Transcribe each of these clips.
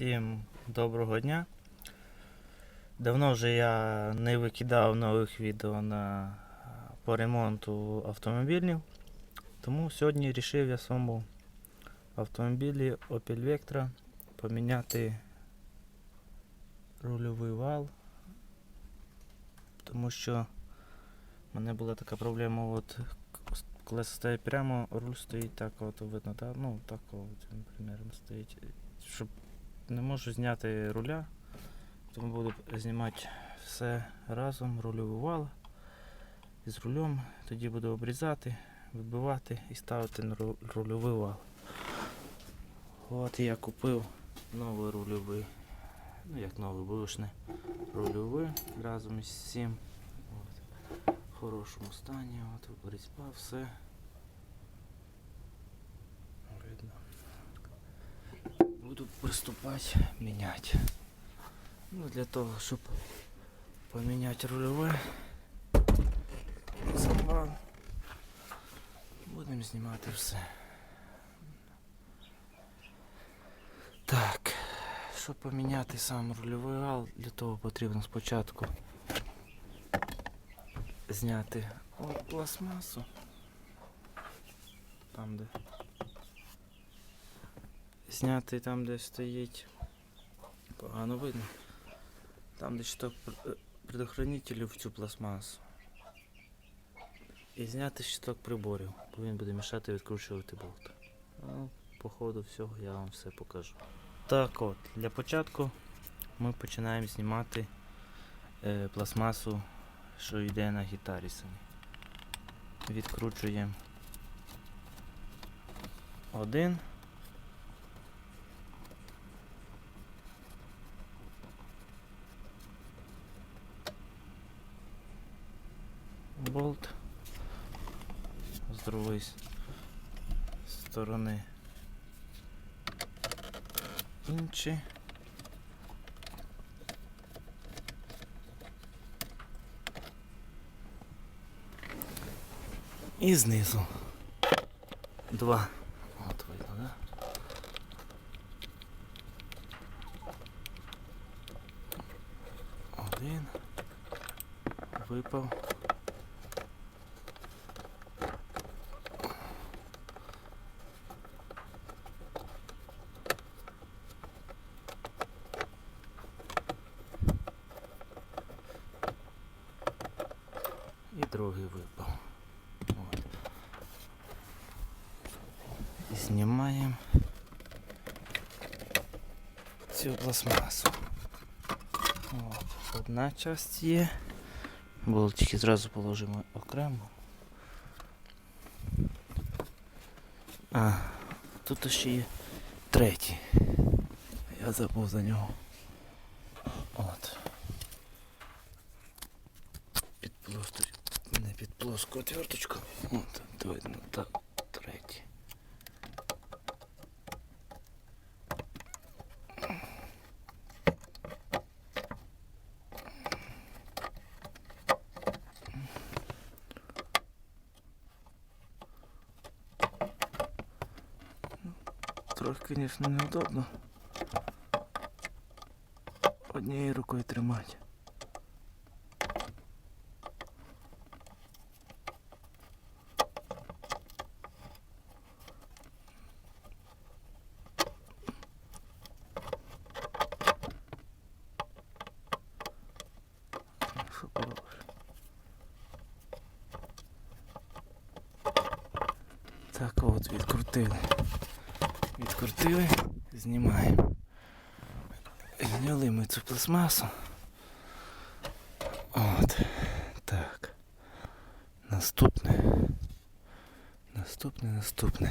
Всім доброго дня. Давно вже я не викидав нових відео на, по ремонту автомобілів. Тому сьогодні вирішив я своєму автомобілі Opel Vectra поміняти рульовий вал. Тому що в мене була така проблема, от коли стоїть прямо, руль стоїть так от видно, так? Ну так от примерно стоїть. Щоб не можу зняти руля, тому буду знімати все разом, рульовий вал з рулем, тоді буду обрізати, вибивати і ставити на рульовий вал. От я купив новий рульовий, ну як новий бушний рульовий разом із всім. От. В хорошому стані, от різьба, все. Видно буду приступати міняти. Ну, для того, щоб поміняти рульове, завал, будемо знімати все. Так, щоб поміняти сам рульовий вал, для того потрібно спочатку зняти от пластмасу. Там де зняти там, де стоїть. Погано видно. Там, де щиток пр- е, предохранителів в цю пластмасу. І зняти щиток приборів, бо він буде мішати відкручувати болт. Ну, по ходу всього я вам все покажу. Так от, для початку ми починаємо знімати е, пластмасу, що йде на гітарі самі. Відкручуємо один. болт з другої с- сторони інший. І знизу два. От видно, да? Один. Випав. Знімаємо цю пластмасу. От. Одна часть є. Болтики зразу положимо окремо. А, тут ще є третій. Я забув за нього. От. Під плоску, не під плоску отверточку. От, то видно, та третій. Трохи, звісно, неудобно. Однією рукою тримати. Так от відкрутили. Відкрутили, знімаємо. Зняли ми цю пластмасу. От. Так. Наступне. Наступне, наступне.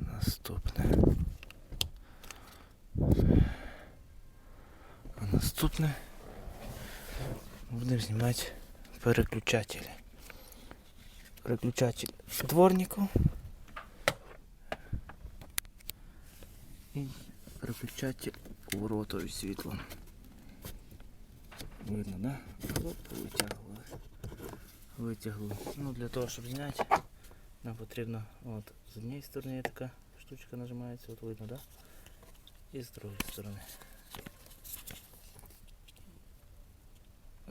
Наступне. А наступне будемо знімати переключателі. Переключатель дворнику. І переключатель поворотою світлом. Видно, да? Оп, витягли. Витягли. Ну для того, щоб зняти, нам потрібно от з однієї сторони така штучка нажимається, от видно, да? І з другої сторони.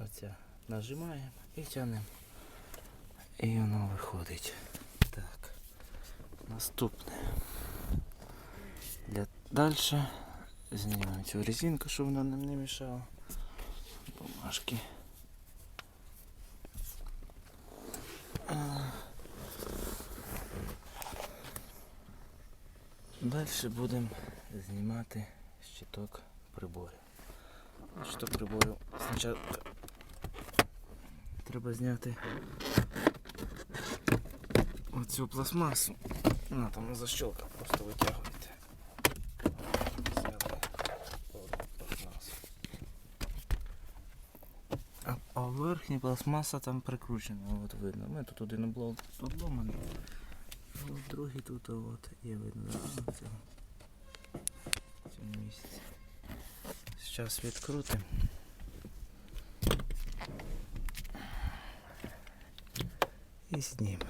Оця нажимаємо і тягнемо. І воно виходить. Так. Наступне. Далі знімаємо цю резинку, щоб вона нам не мішала. Бумажки. Далі будемо знімати щиток приборів. Щиток приборів спочатку треба зняти оцю пластмасу. На там защелка, просто витягуєте. Зняли пластмасу. А, верхня пластмаса там прикручена, от видно. Ми тут один облом обломаний. Другий тут от є видно, на цьому, цьому місці. Зараз відкрутимо. І знімемо.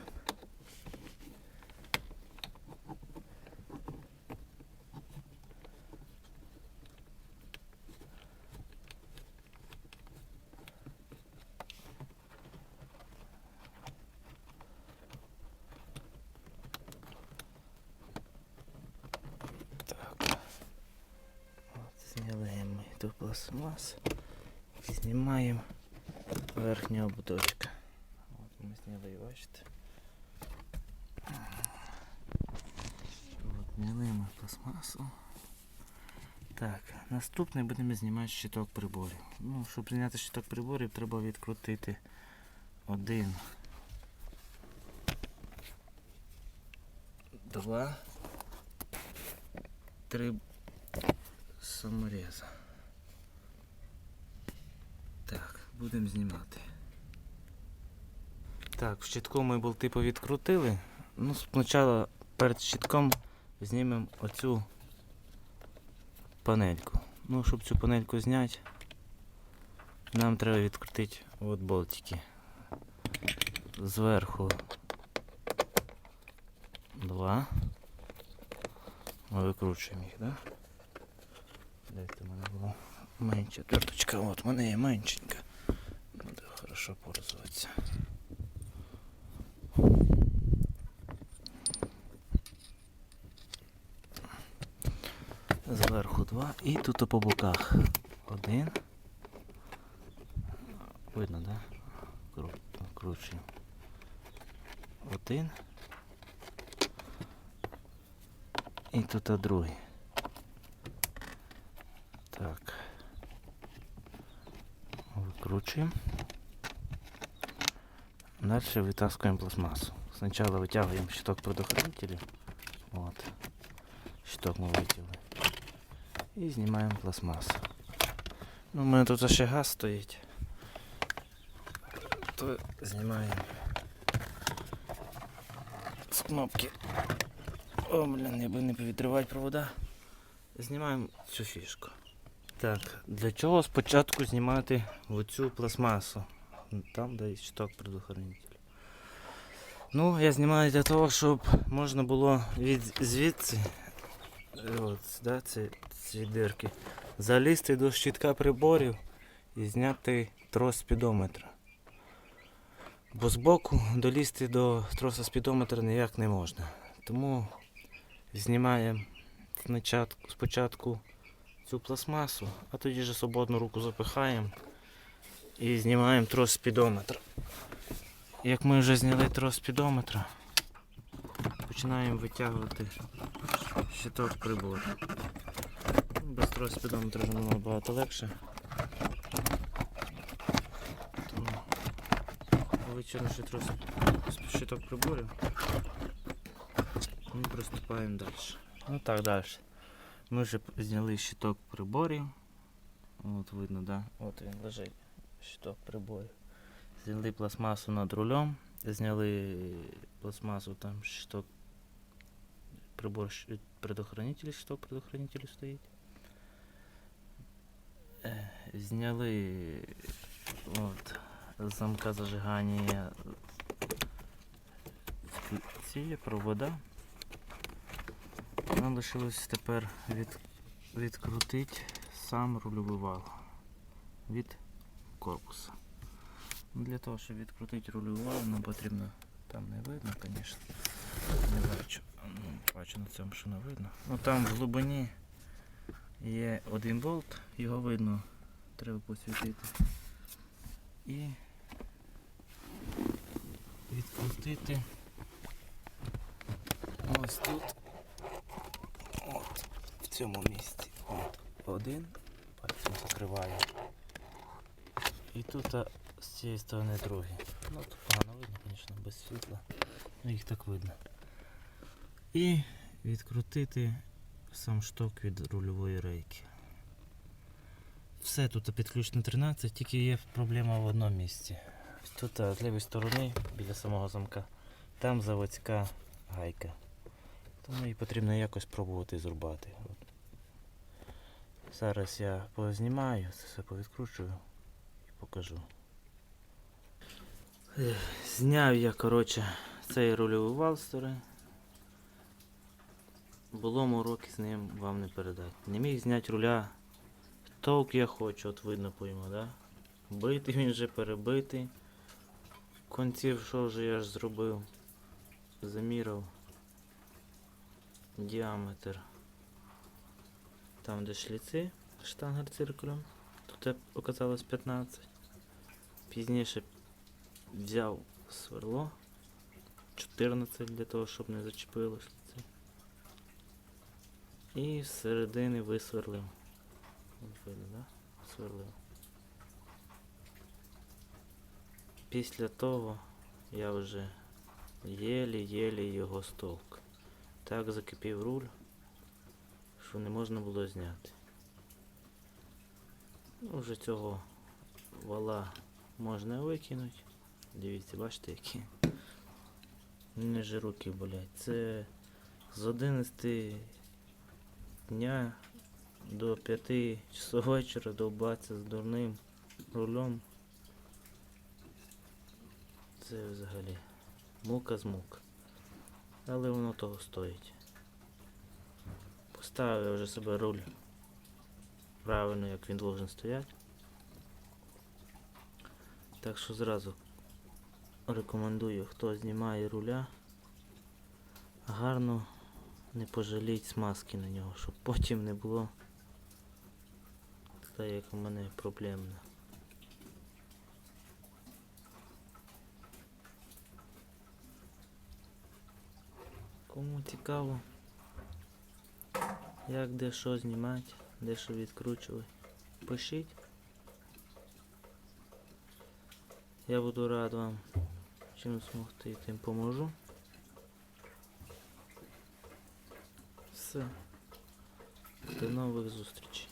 Так. От, зняли пластмас. Знімаємо верхнього ободочка. От ми зняли, і бачите. Зняли пластмасу. Так, наступне будемо знімати щиток приборів. Ну, щоб зняти щиток приборів, треба відкрутити один. Два. Три самореза. Так, будемо знімати. Так, в щитку ми болти повідкрутили. Ну, спочатку перед щитком знімемо оцю панельку. Ну, щоб цю панельку зняти, нам треба відкрутити от болтики. Зверху два. Ми викручуємо їх, так? Да? Дайте в мене було менша торточка. От, в мене є меншенька. Хорошо пользуватися. Зверху два і тут по боках. Один. Видно, да? Кру- Кручуємо. Один. І тут другий. Так. Викручуємо. Далі витаскиваем пластмассу. Сначала вытягиваем щиток предохранителя. Вот. Щиток мы вытягиваем. І знімаємо пластмасу. Ну, у мене тут ще газ стоїть. То знімаємо з кнопки. О, блін, я би не повідривати провода. Знімаємо цю фішку. Так, для чого спочатку знімати оцю пластмасу? Там, де щиток предохранителя. Ну, я знімаю для того, щоб можна було від звідси, е, от, да, ці, ці дирки, залізти до щитка приборів і зняти трос спідометра. Бо збоку долізти до троса спідометра ніяк не можна. Тому знімаємо спочатку, цю пластмасу, а тоді ж свободну руку запихаємо і знімаємо трос спідометра. Як ми вже зняли трос спідометра, починаємо витягувати щиток прибору. Ну, Без трос спідометра воно набагато легше. Тому витягнувши трос щиток приборів, ми приступаємо далі. Ну так, далі. Ми вже зняли щиток приборів. От видно, да? От він лежить. Щиток приборів. Зняли пластмасу над рулем. Зняли пластмасу, там щиток прибор предохранитель, щиток предохранителю стоїть. Е, Зняли от, замка зажигання ці провода. Нам лишилось тепер від, відкрутити сам рульовий вал від корпуса. Ну, Для того, щоб відкрутити вал, нам потрібно, там не видно, звісно. Не бачу. Ну, бачу на цьому, що не видно. Ну там в глибині є один болт, його видно, треба посвітити. І відкрутити ось тут. От, в цьому місці. От, один, пальцем закриваю. І тут а, з цієї сторони другий. Ну тут погано видно, звісно, без світла. Ну їх так видно. І відкрутити сам шток від рульової рейки. Все тут під ключ на 13, тільки є проблема в одному місці. Тут з лівої сторони, біля самого замка, там заводська гайка. Тому її потрібно якось пробувати зрубати. Зараз я познімаю, це все повідкручую покажу. Зняв я, коротше, цей рульовий вал старий. Було мороки з ним вам не передати. Не міг зняти руля. Толк я хочу, от видно по йому, да? Битий він вже перебитий. Конців що вже я ж зробив? Заміряв діаметр. Там де шліци штангер циркулем. Я оказалось 15. Пізніше взяв сверло 14 для того, щоб не зачепило шліци. І з середини висверлив. Да? Сверлив. Після того я вже єлі-єлі його стовк. Так закипів руль, що не можна було зняти. Ну, вже цього вала можна викинути. Дивіться, бачите які. Мені вже руки болять. Це з 11 дня до 5 часов вечора довбатися з дурним рулем. Це взагалі мука з мук. Але воно того стоїть. Поставив вже себе руль правильно, як він должен стояти. Так що зразу рекомендую, хто знімає руля, гарно не пожаліть смазки на нього, щоб потім не було так, як у мене проблемно. Кому цікаво, як де що знімати, де що відкручувати, пишіть. Я буду рад вам чим змогти, тим поможу. Все. До нових зустрічей.